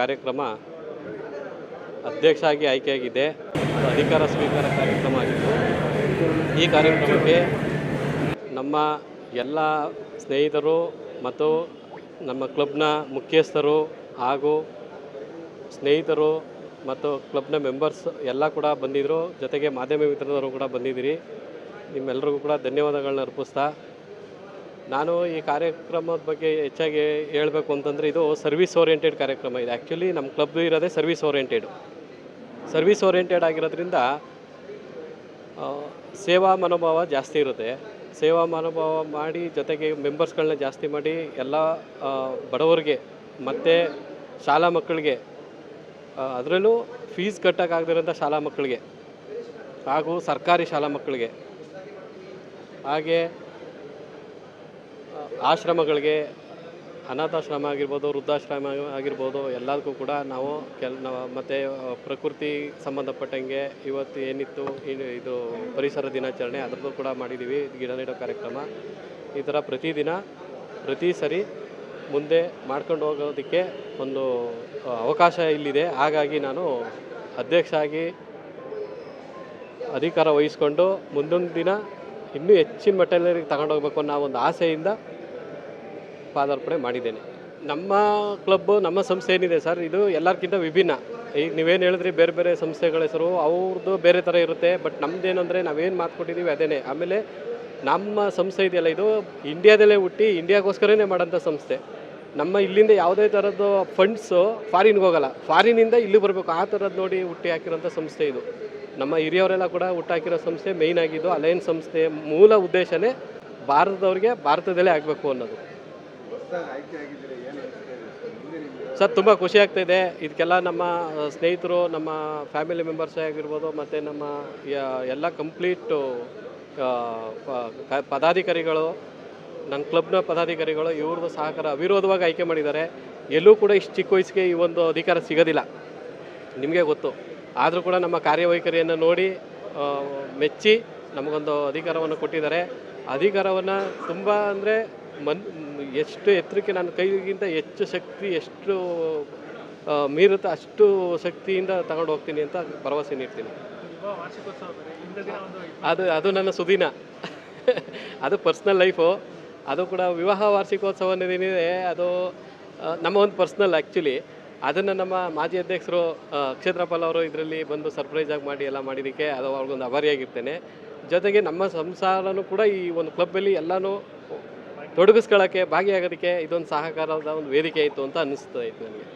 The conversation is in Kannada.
ಕಾರ್ಯಕ್ರಮ ಅಧ್ಯಕ್ಷ ಆಗಿ ಆಯ್ಕೆಯಾಗಿದೆ. ಅಧಿಕಾರ ಸ್ವೀಕಾರ ಕಾರ್ಯಕ್ರಮ ಆಗಿತ್ತು ಈ ಕಾರ್ಯಕ್ರಮಕ್ಕೆ ನಮ್ಮ ಎಲ್ಲ ಸ್ನೇಹಿತರು ಮತ್ತು ನಮ್ಮ ಕ್ಲಬ್ನ ಮುಖ್ಯಸ್ಥರು ಹಾಗೂ ಸ್ನೇಹಿತರು ಮತ್ತು ಕ್ಲಬ್ನ ಮೆಂಬರ್ಸ್ ಎಲ್ಲ ಕೂಡ ಬಂದಿದ್ದರು ಜೊತೆಗೆ ಮಾಧ್ಯಮ ಮಿತ್ರರು ಕೂಡ ಬಂದಿದ್ದೀರಿ. ನಿಮ್ಮೆಲ್ಲರಿಗೂ ಕೂಡ ಧನ್ಯವಾದಗಳನ್ನ ಅರ್ಪಿಸ್ತಾ ನಾನು ಈ ಕಾರ್ಯಕ್ರಮದ ಬಗ್ಗೆ ಹೆಚ್ಚಾಗಿ ಹೇಳಬೇಕು ಅಂತಂದರೆ ಇದು ಸರ್ವಿಸ್ ಓರಿಯೆಂಟೆಡ್ ಕಾರ್ಯಕ್ರಮ ಇದೆ. ಆ್ಯಕ್ಚುಲಿ ನಮ್ಮ ಕ್ಲಬ್ ಇರೋದೇ ಸರ್ವಿಸ್ ಓರಿಯೆಂಟೆಡು ಸರ್ವಿಸ್ ಓರಿಯೆಂಟೆಡ್ ಆಗಿರೋದ್ರಿಂದ ಸೇವಾ ಮನೋಭಾವ ಜಾಸ್ತಿ ಇರುತ್ತೆ. ಸೇವಾ ಮನೋಭಾವ ಮಾಡಿ ಜೊತೆಗೆ ಮೆಂಬರ್ಸ್ಗಳನ್ನ ಜಾಸ್ತಿ ಮಾಡಿ ಎಲ್ಲ ಬಡವರಿಗೆ ಮತ್ತು ಶಾಲಾ ಮಕ್ಕಳಿಗೆ ಅದರಲ್ಲೂ ಫೀಸ್ ಕಟ್ಟೋಕ್ಕಾಗದಿರೋಂಥ ಶಾಲಾ ಮಕ್ಕಳಿಗೆ ಹಾಗೂ ಸರ್ಕಾರಿ ಶಾಲಾ ಮಕ್ಕಳಿಗೆ. ಹಾಗೆ ಆಶ್ರಮಗಳಿಗೆ ಅನಾಥಾಶ್ರಮ ಆಗಿರ್ಬೋದು, ವೃದ್ಧಾಶ್ರಮ ಆಗಿರ್ಬೋದು, ಎಲ್ಲದಕ್ಕೂ ಕೂಡ ನಾವು ಕೆಲ್ ಮತ್ತು ಪ್ರಕೃತಿ ಸಂಬಂಧಪಟ್ಟಂಗೆ ಇವತ್ತು ಏನಿತ್ತು, ಏನು ಇದು ಪರಿಸರ ದಿನಾಚರಣೆ ಅದರದ್ದು ಕೂಡ ಮಾಡಿದ್ದೀವಿ ಗಿಡ ನೆಡೋ ಕಾರ್ಯಕ್ರಮ. ಈ ಥರ ಪ್ರತಿದಿನ, ಪ್ರತಿ ಸರಿ ಮುಂದೆ ಮಾಡ್ಕೊಂಡು ಹೋಗೋದಕ್ಕೆ ಒಂದು ಅವಕಾಶ ಇಲ್ಲಿದೆ. ಹಾಗಾಗಿ ನಾನು ಅಧ್ಯಕ್ಷ ಆಗಿ ಅಧಿಕಾರ ವಹಿಸ್ಕೊಂಡು ಮುಂದೊಂದು ದಿನ ಇನ್ನೂ ಹೆಚ್ಚಿನ ಮಟ್ಟದಲ್ಲಿ ತಗೊಂಡೋಗ್ಬೇಕು ಅನ್ನೋ ಒಂದು ಆಸೆಯಿಂದ ಪಾದಾರ್ಪಣೆ ಮಾಡಿದ್ದೇನೆ. ನಮ್ಮ ಕ್ಲಬ್, ನಮ್ಮ ಸಂಸ್ಥೆ ಏನಿದೆ ಸರ್, ಇದು ಎಲ್ಲರಿಗಿಂತ ವಿಭಿನ್ನ. ಈಗ ನೀವೇನು ಹೇಳಿದ್ರಿ ಬೇರೆ ಬೇರೆ ಸಂಸ್ಥೆಗಳ ಹೆಸರು ಅವ್ರದ್ದು ಬೇರೆ ಥರ ಇರುತ್ತೆ, ಬಟ್ ನಮ್ಮದೇನಂದರೆ ನಾವೇನು ಮಾತು ಕೊಟ್ಟಿದ್ದೀವಿ ಅದೇನೆ. ಆಮೇಲೆ ನಮ್ಮ ಸಂಸ್ಥೆ ಇದೆಯಲ್ಲ, ಇದು ಇಂಡಿಯಾದಲ್ಲೇ ಹುಟ್ಟಿ ಇಂಡಿಯಾಗೋಸ್ಕರನೇ ಮಾಡೋಂಥ ಸಂಸ್ಥೆ. ನಮ್ಮ ಇಲ್ಲಿಂದ ಯಾವುದೇ ಥರದ್ದು ಫಂಡ್ಸು ಫಾರಿನ್ಗೆ ಹೋಗಲ್ಲ. ಫಾರಿನಿಂದ ಇಲ್ಲಿ ಬರಬೇಕು. ಆ ಥರದ್ದು ನೋಡಿ ಹುಟ್ಟಿ ಹಾಕಿರೋಂಥ ಸಂಸ್ಥೆ ಇದು. ನಮ್ಮ ಹಿರಿಯವರೆಲ್ಲ ಕೂಡ ಹುಟ್ಟಾಕಿರೋ ಸಂಸ್ಥೆ ಮೇಯ್ನ್ ಆಗಿದ್ದು ಅಲೈನ್ ಸಂಸ್ಥೆ. ಮೂಲ ಉದ್ದೇಶನೇ ಭಾರತದವ್ರಿಗೆ ಭಾರತದಲ್ಲೇ ಆಗಬೇಕು ಅನ್ನೋದು. ಸರ್ ತುಂಬ ಖುಷಿ ಆಗ್ತಾಯಿದೆ ಇದಕ್ಕೆಲ್ಲ ನಮ್ಮ ಸ್ನೇಹಿತರು, ನಮ್ಮ ಫ್ಯಾಮಿಲಿ ಮೆಂಬರ್ಸೇ ಆಗಿರ್ಬೋದು, ಮತ್ತು ನಮ್ಮ ಎಲ್ಲ ಕಂಪ್ಲೀಟು ಪದಾಧಿಕಾರಿಗಳು ನನ್ನ ಕ್ಲಬ್ನ ಪದಾಧಿಕಾರಿಗಳು, ಇವ್ರದ್ದು ಸಹಕಾರ ಅವಿರೋಧವಾಗಿ ಆಯ್ಕೆ ಮಾಡಿದ್ದಾರೆ. ಎಲ್ಲೂ ಕೂಡ ಇಷ್ಟು ಚಿಕ್ಕ ವಯಸ್ಸಿಗೆ ಈ ಒಂದು ಅಧಿಕಾರ ಸಿಗೋದಿಲ್ಲ. ನಿಮಗೆ ಗೊತ್ತು. ಆದರೂ ಕೂಡ ನಮ್ಮ ಕಾರ್ಯವೈಖರಿಯನ್ನು ನೋಡಿ ಮೆಚ್ಚಿ ನಮಗೊಂದು ಅಧಿಕಾರವನ್ನು ಕೊಟ್ಟಿದ್ದಾರೆ. ಅಧಿಕಾರವನ್ನು ತುಂಬ ಅಂದರೆ ಮನ್ ಎಷ್ಟು ಎತ್ತರಕ್ಕೆ ನನ್ನ ಕೈಗಿಂತ ಹೆಚ್ಚು ಶಕ್ತಿ, ಎಷ್ಟು ಮೀರುತ್ತೆ ಅಷ್ಟು ಶಕ್ತಿಯಿಂದ ತಗೊಂಡು ಹೋಗ್ತೀನಿ ಅಂತ ಭರವಸೆ ನೀಡ್ತೀನಿ. ಅದು ಅದು ನನ್ನ ಸುದಿನ. ಅದು ಪರ್ಸ್ನಲ್ ಲೈಫು ಅದು ಕೂಡ ವಿವಾಹ ವಾರ್ಷಿಕೋತ್ಸವ ಅನ್ನೋದೇನಿದೆ ಅದು ನಮ್ಮ ಒಂದು ಪರ್ಸ್ನಲ್ ಆ್ಯಕ್ಚುಲಿ ಅದನ್ನು ನಮ್ಮ ಮಾಜಿ ಅಧ್ಯಕ್ಷರು ಕ್ಷೇತ್ರಪಾಲ್ ಅವರು ಇದರಲ್ಲಿ ಬಂದು ಸರ್ಪ್ರೈಸ್ ಆಗಿ ಮಾಡಿ ಎಲ್ಲ ಮಾಡಿದ್ದಕ್ಕೆ ಅದು ಅವ್ರಿಗೊಂದು ಅಭಾರಿಯಾಗಿರ್ತೇನೆ ಜೊತೆಗೆ ನಮ್ಮ ಸಂಸಾರನೂ ಕೂಡ ಈ ಒಂದು ಕ್ಲಬ್ಬಲ್ಲಿ ಎಲ್ಲನೂ ತೊಡಗಿಸ್ಕೊಳ್ಳೋಕ್ಕೆ ಭಾಗಿಯಾಗೋದಕ್ಕೆ ಇದೊಂದು ಸಹಕಾರದ ಒಂದು ವೇದಿಕೆ ಆಯಿತು ಅಂತ ಅನ್ನಿಸ್ತಾ ಇತ್ತು ನನಗೆ.